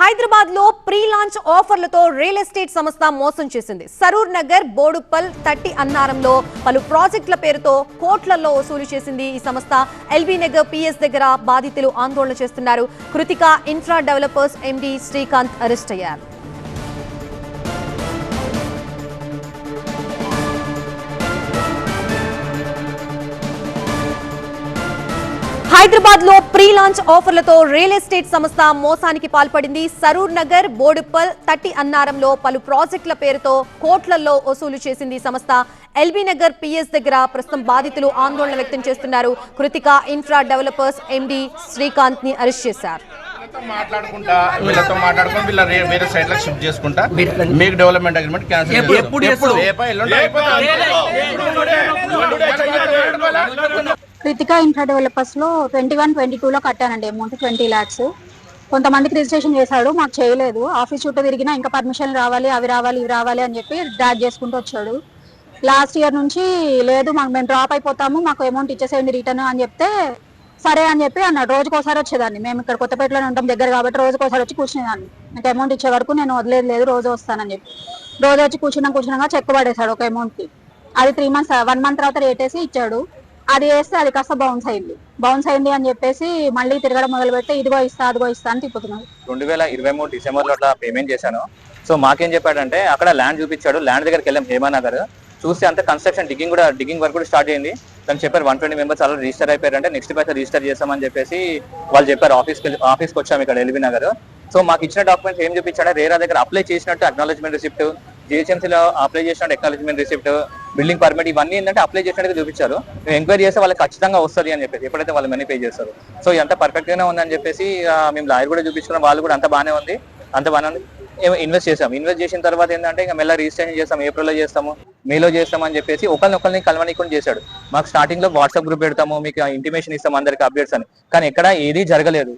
హైదరాబాద్లో pre launch ఆఫర్లతో real estate సంస్థ మోసం చేసింది. సరూర్ నగర్ బోడుప్పల్ తట్టి అన్నారంలో పలు ప్రాజెక్టుల పేరుతో కోట్లలో వసూలు చేసింది ఈ సంస్థ. ఎల్బీ నగర్ పిఎస్ దగ్గర బాధితులు ఆందోళన చేస్తున్నారు. Krithika infra developers MD Srikanth arrest అయ్యారు. హైదరాబాద్లో ప్రీ లాంచ్ ఆఫర్లతో రియల్ ఎస్టేట్ సంస్థ మోసానికి పాల్పడింది సరూర్ నగర్ బోడుప్పల్ తట్టి అన్నారంలో పలు ప్రాజెక్టుల పేరుతో కోట్లలో వసూలు చేసింది సంస్థ ఎల్బీ నగర్ పిఎస్ దగ్గర ప్రస్తుతం బాధితులు ఆందోళన వ్యక్తం చేస్తున్నారు కృతిక ఇన్ఫ్రా డెవలపర్స్ ఎండి శ్రీకాంత్ని అరెస్ట్ చేశారు వీళ్ళతో మాట్లాడుకుంటా వీళ్ళతో మాట్లాడుకొని వీళ్ళ రే- వేరే సైడ్లకు షిఫ్ట్ చేసుకుంటా మీకు డెవలప్మెంట్ అగ్రిమెంట్ క్యాన్సిల్ ఎప్పుడు- ఎప్పుడు కృతిక ఇన్ఫ్రా డెవలపర్స్లో ట్వంటీ వన్ ట్వంటీ టూ లో కట్టానండి. అమౌంట్ ట్వంటీ ల్యాక్స్ కొంతమందికి రిజిస్ట్రేషన్ చేశాడు మాకు చేయలేదు. ఆఫీస్ చుట్టూ తిరిగినా ఇంకా పర్మిషన్ రావాలి అవి రావాలి ఇవి రావాలి అని చెప్పి డ్రాగ్ చేసుకుంటూ వచ్చాడు. లాస్ట్ ఇయర్ నుంచి లేదు మాకు మేము డ్రాప్ అయిపోతాము మాకు అమౌంట్ ఇచ్చేసేయండి రిటర్న్ అని చెప్తే సరే అని చెప్పి అన్నాడు. రోజుకోసారి వచ్చేదాన్ని. మేము ఇక్కడ కొత్తపేటలోనే ఉంటాం దగ్గర కాబట్టి రోజుకోసారి వచ్చి కూర్చునేదాన్ని. నాకు అమౌంట్ ఇచ్చే వరకు నేను వదిలేదు లేదు రోజు వస్తానని చెప్పి. రోజు వచ్చి కూర్చున్నా కూర్చున్నాగా చెక్ పడేశాడు ఒక అమౌంట్కి అది త్రీ మంత్స్ వన్ మంత్ తర్వాత రేట్ వేసి ఇచ్చాడు. అది వేస్తే అది కాస్త బౌన్స్ అయింది. బౌన్స్ అయింది అని చెప్పేసి మళ్ళీ తిరగడం మొదలు పెడితే ఇదిగో ఇస్తా అదిగో ఇస్తా అని తిప్పుతున్నాడు రెండు వేల ఇరవై మూడు డిసెంబర్లో అట్లా పేమెంట్ చేశాను. సో మాకేం చెప్పాడంటే అక్కడ ల్యాండ్ చూపించాడు. ల్యాండ్ దగ్గరికి వెళ్ళాం హేమానగర్. చూస్తే అంత కన్స్ట్రక్షన్ డిగ్గింగ్ కూడా డిగ్గింగ్ వర్క్ కూడా స్టార్ట్ అయింది. తను చెప్పారు వన్ ట్వంటీ మెంబర్స్ అలా రిజిస్టర్ అయిపోయారంటే నెక్స్ట్ బ్యాచ్ రిజిస్టర్ చేస్తామని చెప్పేసి వాళ్ళు చెప్పారు. ఆఫీస్కి ఆఫీస్కి వచ్చాము ఇక్కడ ఎల్బీ నగర్. సో మాకు ఇచ్చిన డాక్యుమెంట్స్ ఏం చూపించాడు రేరా దగ్గర అప్లై చేసినట్టు అక్నాలజ్మెంట్ రిసిప్ట్ జిహెచ్ఎంసీలో అప్లై చేసినట్టు అక్నాలజ్మెంట్ రిసిప్ట్ బిల్డింగ్ పర్మిట్ ఇవన్నీ ఏంటంటే అప్లై చేసినట్టు చూపించారు. మేము ఎంక్వైరీ చేస్తే వాళ్ళకి ఖచ్చితంగా వస్తుంది అని చెప్పేసి ఎప్పుడైతే వాళ్ళు మనీ పే చేస్తారు. సో ఎంత పర్ఫెక్ట్ గానే ఉందని చెప్పేసి మేము లాయర్ కూడా చూపించుకున్నాం. వాళ్ళు కూడా అంత బాగానే ఉంది. అంత బాగానే ఉంది. ఇన్వెస్ట్ చేసాం. ఇన్వెస్ట్ చేసిన తర్వాత ఏంటంటే ఇంకా మెల్ల రిజిస్ట్రేషన్ చేస్తాం. ఏప్రిల్లో చేస్తాము. మేలో చేస్తాం అని చెప్పేసి ఒకరినొకరిని కలవనీకుండా చేశాడు. మాకు స్టార్టింగ్లో వాట్సాప్ గ్రూప్ పెడతాము. మీకు ఇంటిమేషన్ ఇస్తాం అందరికి అప్డేట్స్ అని. కానీ ఎక్కడ ఏది జరగలేదు.